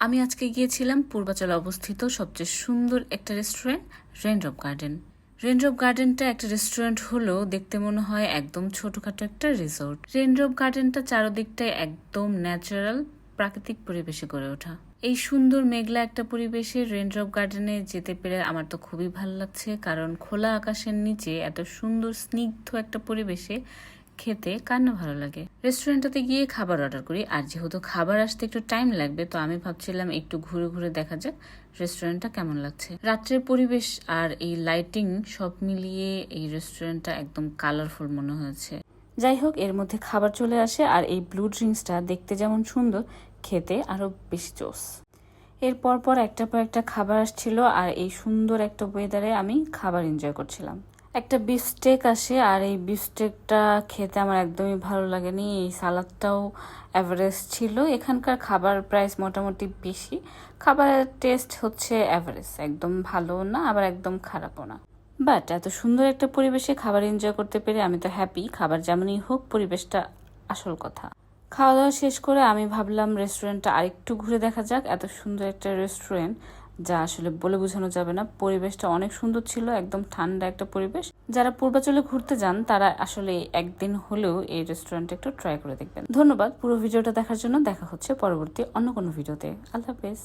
আমি আজকে গিয়েছিলাম পূর্বাচলে অবস্থিত সবচেয়ে সুন্দর একটা রেস্টুরেন্ট রেনড্রপ গার্ডেন রেনড্রপ গার্ডেনটা একটা রেস্টুরেন্ট হলেও দেখতে মনে হয় একদম ছোটখাটো একটা রিসোর্ট রেনড্রপ গার্ডেনটা চারদিকটায় একদম ন্যাচারাল প্রাকৃতিক পরিবেশে গড়ে ওঠা। এই সুন্দর মেঘলা একটা পরিবেশে রেনড্রপ গার্ডেনে যেতে পেরে আমার তো খুবই ভালো লাগছে, কারণ খোলা আকাশের নিচে এত সুন্দর স্নিগ্ধ একটা পরিবেশে খেতে কার না ভালো লাগে? রেস্টুরেন্টটাতে গিয়ে খাবার অর্ডার করি। আর যেহেতু খাবার আসতে একটু টাইম লাগবে, তো আমি ভাবছিলাম একটু ঘুরে ঘুরে দেখা যাক রেস্টুরেন্টটা কেমন লাগছে। রাত্রের পরিবেশ আর এই লাইটিং সব মিলিয়ে এই রেস্টুরেন্টটা একদম কালারফুল মনে হয়েছে। যাই হোক, এর মধ্যে খাবার চলে আসে আর এই ব্লু ড্রিঙ্কসটা দেখতে যেমন সুন্দর, খেতে আরও বেশি জোস। এর পর পর একটা পর একটা খাবার আসছিল আর এই সুন্দর একটা ওয়েদারে আমি খাবার এনজয় করছিলাম। একটা বিফস্টেক আসে, আর এই বিফস্টেকটা খেতে আমার একদমই ভালো লাগেনি। এই সালাদটাও অ্যাভারেজ ছিল। এখানকার খাবার প্রাইস মোটামুটি বেশি। খাবারের টেস্ট হচ্ছে অ্যাভারেজ একদম ভালো না, আবার একদম খারাপও না। বাট এত সুন্দর একটা পরিবেশে খাবার এনজয় করতে পেরে আমি তো হ্যাপি খাবার যেমনই হোক, পরিবেশটা আসল কথা। খাওয়া দাওয়া শেষ করে আমি ভাবলাম রেস্টুরেন্টটা আরেকটু ঘুরে দেখা যাক। এত সুন্দর একটা রেস্টুরেন্ট যা আসলে বলে বোঝানো যাবে না। পরিবেশটা অনেক সুন্দর ছিল, একদম ঠান্ডা একটা পরিবেশ। যারা পূর্বাচলে ঘুরতে যান, তারা আসলে একদিন হলেও এই রেস্টুরেন্ট একটু ট্রাই করে দেখবেন। ধন্যবাদ, পুরো ভিডিওটা দেখার জন্য। দেখা হচ্ছে পরবর্তী অন্য কোনো ভিডিওতে আল্লাহ হাফেজ।